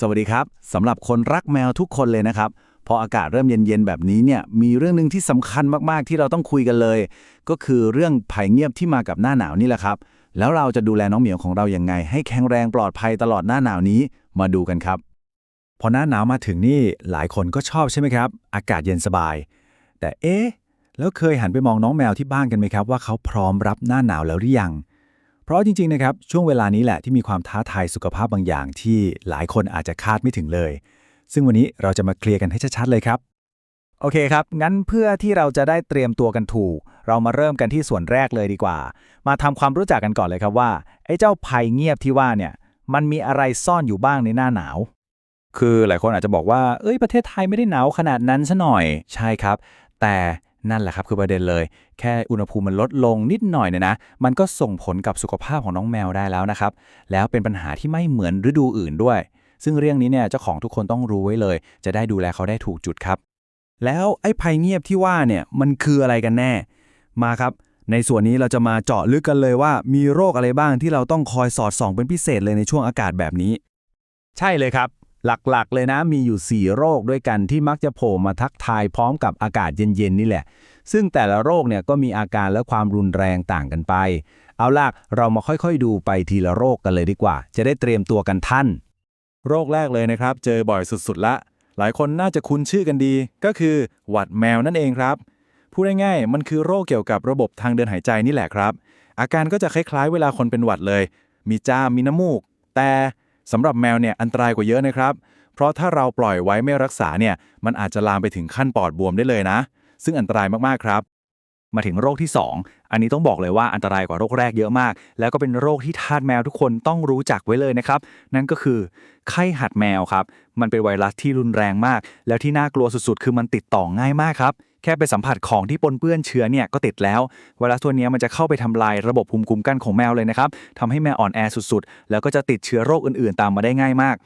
สวัสดีครับสำหรับคนรักแมวทุกคนเลยนะครับ พออากาศเริ่มเย็นๆแบบนี้เนี่ยมีเรื่องหนึ่งที่สำคัญมากๆที่เราต้องคุยกันเลย ก็คือเรื่องภัยเงียบที่มากับหน้าหนาวนี่แหละครับ แล้วเราจะดูแลน้องเหมียวของเราอย่างไง ให้แข็งแรงปลอดภัยตลอดหน้าหนาวนี้มาดูกันครับ พอหน้าหนาวมาถึงนี่หลายคนก็ชอบใช่ไหมครับ อากาศเย็นสบาย แต่เอ๊ะแล้วเคยหันไปมองน้องแมวที่บ้านกันไหมครับ ว่าเขาพร้อมรับหน้าหนาวแล้วหรือยัง เพราะจริงๆนะครับช่วงเวลานี้แหละที่มีความท้าทายสุขภาพบางอย่างที่หลายคนอาจจะคาดไม่ถึงเลย ซึ่งวันนี้เราจะมาเคลียร์กันให้ชัดๆเลยครับ โอเคครับ งั้นเพื่อที่เราจะได้เตรียมตัวกันถูก เรามาเริ่มกันที่ส่วนแรกเลยดีกว่า มาทำความรู้จักกันก่อนเลยครับว่าไอ้เจ้าภัยเงียบที่ว่าเนี่ยมันมีอะไรซ่อนอยู่บ้างในหน้าหนาว คือหลายคนอาจจะบอกว่า เอ้ยประเทศไทยไม่ได้หนาวขนาดนั้นซะหน่อย ใช่ครับ แต่ นั่นแหละครับคือประเด็นเลย แค่อุณหภูมิมันลดลงนิดหน่อยเนี่ยนะ มันก็ส่งผลกับสุขภาพของน้องแมวได้แล้วนะครับ แล้วเป็นปัญหาที่ไม่เหมือนฤดูอื่นด้วย ซึ่งเรื่องนี้เนี่ยเจ้าของทุกคนต้องรู้ไว้เลย จะได้ดูแลเขาได้ถูกจุดครับ แล้วไอ้ภัยเงียบที่ว่าเนี่ยมันคืออะไรกันแน่ มาครับ ในส่วนนี้เราจะมาเจาะลึกกันเลยว่า มีโรคอะไรบ้างที่เราต้องคอยสอดส่องเป็นพิเศษเลยในช่วงอากาศแบบนี้ ใช่เลยครับ หลักๆ เลยนะมีอยู่ 4 โรคด้วยกันที่มักจะโผล่มาทักทายพร้อมกับอากาศเย็นๆนี่แหละ ซึ่งแต่ละโรคเนี่ยก็มีอาการและความรุนแรงต่างกันไป เอาล่ะเรามาค่อยๆดูไปทีละโรคกันเลยดีกว่า จะได้เตรียมตัวกันท่าน โรคแรกเลยนะครับ เจอบ่อยสุดๆ ละ หลายคนน่าจะคุ้นชื่อกันดี ก็คือหวัดแมวนั่นเองครับพูดง่ายๆมันคือโรคเกี่ยวกับระบบทางเดินหายใจนี่แหละครับ อาการก็จะคล้ายๆ เวลาคนเป็นหวัดเลย มีจามมีน้ำมูก แต่ สำหรับแมวเนี่ยอันตรายกว่าเยอะนะครับ เพราะถ้าเราปล่อยไว้ไม่รักษาเนี่ยมันอาจจะลามไปถึงขั้นปอดบวมได้เลยนะ ซึ่งอันตรายมากๆครับ มาถึงโรคที่ 2 อันนี้ต้องบอกเลยว่าอันตรายกว่าโรคแรกเยอะมาก แล้วก็เป็นโรคที่ทาสแมวทุกคนต้องรู้จักไว้เลยนะครับ นั่นก็คือไข้หัดแมวครับ มันเป็นไวรัสที่รุนแรงมาก แล้วที่น่ากลัวสุดๆ คือมันติดต่อง่ายมากครับแค่ไปสัมผัสของที่ปนเปื้อนเชื้อเนี่ยก็ติดแล้วไวรัสตัวนี้มันจะเข้าไปทำลายระบบภูมิคุ้มกันของแมวเลยนะครับทำให้แมวอ่อนแอสุดๆ แล้วก็จะติดเชื้อโรคอื่นๆ ตามมาได้ง่ายมาก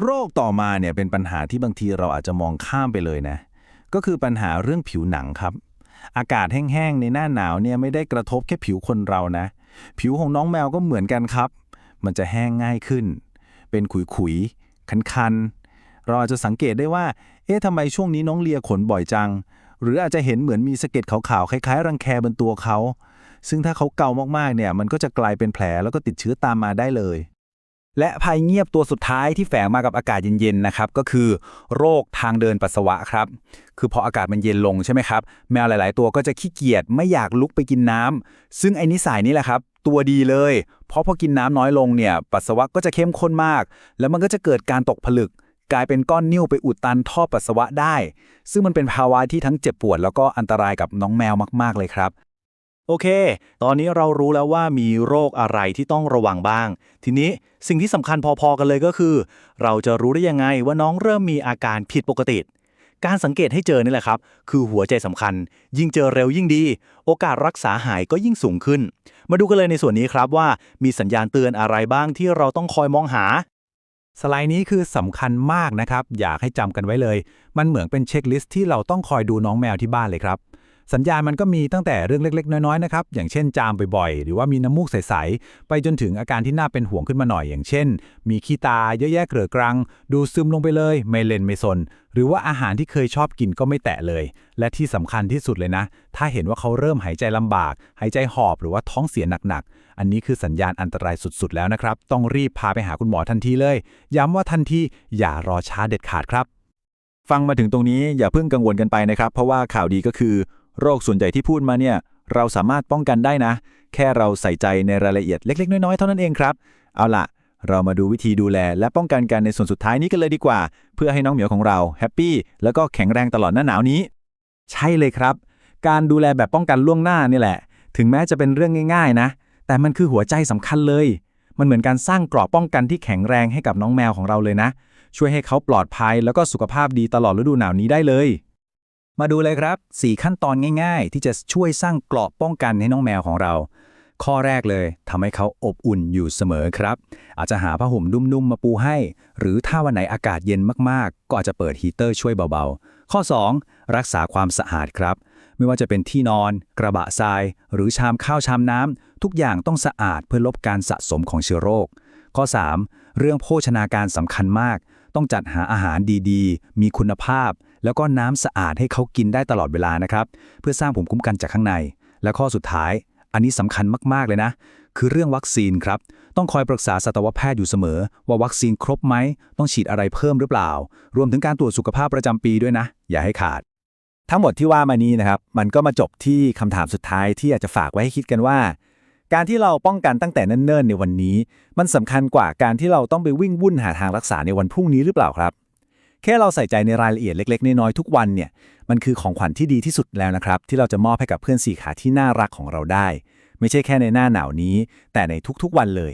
โรคต่อมาเนี่ยเป็นปัญหาที่บางทีเราอาจจะมองข้ามไปเลยนะ ก็คือปัญหาเรื่องผิวหนังครับ อากาศแห้งๆในหน้าหนาวเนี่ยไม่ได้กระทบแค่ผิวคนเรานะ ผิวของน้องแมวก็เหมือนกันครับ มันจะแห้งง่ายขึ้น เป็นขุยๆคันๆเราอาจจะสังเกตได้ว่า เอ๊ะทำไมช่วงนี้น้องเลียขนบ่อยจัง หรืออาจจะเห็นเหมือนมีสะเก็ดขาวๆคล้ายๆ รังแคบนตัวเขาซึ่งถ้าเขาเกามากๆเนี่ยมันก็จะกลายเป็นแผลแล้วก็ติดเชื้อตามมาได้เลย และภัยเงียบตัวสุดท้ายที่แฝงมากับอากาศเย็นๆนะครับก็คือโรคทางเดินปัสสาวะครับ คือพออากาศมันเย็นลงใช่ไหมครับ แมวหลาย ๆ ตัวก็จะขี้เกียจไม่อยากลุกไปกินน้ำซึ่งไอ้นิสัยนี่แหละครับ ตัวดีเลย เพราะพอกินน้ำน้อยลงเนี่ย ปัสสาวะก็จะเข้มข้นมาก แล้วมันก็จะเกิดการตกผลึก กลายเป็นก้อนนิ่วไปอุดตันท่อปัสสาวะได้ ซึ่งมันเป็นภาวะที่ทั้งเจ็บปวด แล้วก็อันตรายกับน้องแมวมาก ๆ เลยครับ โอเค ตอนนี้เรารู้แล้วว่ามีโรคอะไรที่ต้องระวังบ้าง ทีนี้สิ่งที่สำคัญพอๆกันเลยก็คือ เราจะรู้ได้ยังไงว่าน้องเริ่มมีอาการผิดปกติ การสังเกตให้เจอนี่แหละครับ คือหัวใจสำคัญ ยิ่งเจอเร็วยิ่งดี โอกาสรักษาหายก็ยิ่งสูงขึ้น มาดูกันเลยในส่วนนี้ครับว่ามีสัญญาณเตือนอะไรบ้างที่เราต้องคอยมองหาสไลด์นี้คือสำคัญมากนะครับ อยากให้จำกันไว้เลย มันเหมือนเป็นเช็คลิสต์ที่เราต้องคอยดูน้องแมวที่บ้านเลยครับ สัญญาณมันก็มีตั้งแต่เรื่องเล็ก ๆ น้อยๆนะครับอย่างเช่นจามบ่อยๆ หรือว่ามีน้ำมูกใสๆไปจนถึงอาการที่น่าเป็นห่วงขึ้นมาหน่อยอย่างเช่น มีขี้ตาเยอะแยะเกลือกรัง ดูซึมลงไปเลย ไม่เล่นไม่สน หรือว่าอาหารที่เคยชอบกินก็ไม่แตะเลย และที่สำคัญที่สุดเลยนะ ถ้าเห็นว่าเขาเริ่มหายใจลำบาก หายใจหอบหรือว่าท้องเสียหนักๆอันนี้คือสัญญาณอันตรายสุดๆ แล้วนะครับต้องรีบพาไปหาคุณหมอทันทีเลย ย้ำว่าทันทีอย่ารอช้าเด็ดขาดครับ ฟังมาถึงตรงนี้อย่าเพิ่งกังวลกันไปนะครับ เพราะว่าข่าวดีก็คือ โรคส่วนใหญ่ที่พูดมาเนี่ยเราสามารถป้องกันได้นะ แค่เราใส่ใจในรายละเอียดเล็ก ๆ น้อยๆเท่านั้นเองครับ เอาล่ะ เรามาดูวิธีดูแลและป้องกันกันในส่วนสุดท้ายนี้กันเลยดีกว่า เพื่อให้น้องเหมียวของเราแฮปปี้แล้วก็แข็งแรงตลอดหน้าหนาวนี้ ใช่เลยครับ การดูแลแบบป้องกันล่วงหน้านี่แหละ ถึงแม้จะเป็นเรื่องง่าย ๆ นะ แต่มันคือหัวใจสำคัญเลย มันเหมือนการสร้างเกราะป้องกันที่แข็งแรงให้กับน้องแมวของเราเลยนะ ช่วยให้เขาปลอดภัยแล้วก็สุขภาพดีตลอดฤดูหนาวนี้ได้เลย มาดูเลยครับ 4 ขั้นตอนง่ายๆ ที่จะช่วยสร้างเกราะป้องกันให้น้องแมวของเรา ข้อแรกเลยทำให้เขาอบอุ่นอยู่เสมอครับ อาจจะหาผ้าห่มนุ่มๆมาปูให้ หรือถ้าวันไหนอากาศเย็นมากๆ ก็อาจจะเปิดฮีเตอร์ช่วยเบาๆ ข้อ 2 รักษาความสะอาดครับ ไม่ว่าจะเป็นที่นอน กระบะทราย หรือชามข้าวชามน้ำทุกอย่างต้องสะอาดเพื่อลบการสะสมของเชื้อโรค ข้อ 3 เรื่องโภชนาการสำคัญมาก ต้องจัดหาอาหารดีๆ มีคุณภาพ แล้วก็น้ำสะอาดให้เขากินได้ตลอดเวลานะครับ เพื่อสร้างภูมิคุ้มกันจากข้างใน และข้อสุดท้าย อันนี้สำคัญมากๆเลยนะ คือเรื่องวัคซีนครับ ต้องคอยปรึกษาสัตวแพทย์อยู่เสมอ ว่าวัคซีนครบไหม ต้องฉีดอะไรเพิ่มหรือเปล่า รวมถึงการตรวจสุขภาพประจำปีด้วยนะ อย่าให้ขาด ทั้งหมดที่ว่ามานี้นะครับ มันก็มาจบที่คำถามสุดท้ายที่อยากจะฝากไว้ให้คิดกันว่า การที่เราป้องกันตั้งแต่เนิ่นๆในวันนี้ มันสำคัญกว่าการที่เราต้องไปวิ่งวุ่นหาทางรักษาในวันพรุ่งนี้หรือเปล่าครับ แค่เราใส่ใจในรายละเอียดเล็ก ๆ น้อยๆทุกวันเนี่ยมันคือของขวัญที่ดีที่สุดแล้วนะครับ ที่เราจะมอบให้กับเพื่อนสี่ขาที่น่ารักของเราได้ ไม่ใช่แค่ในหน้าหนาวนี้ แต่ในทุกๆวันเลย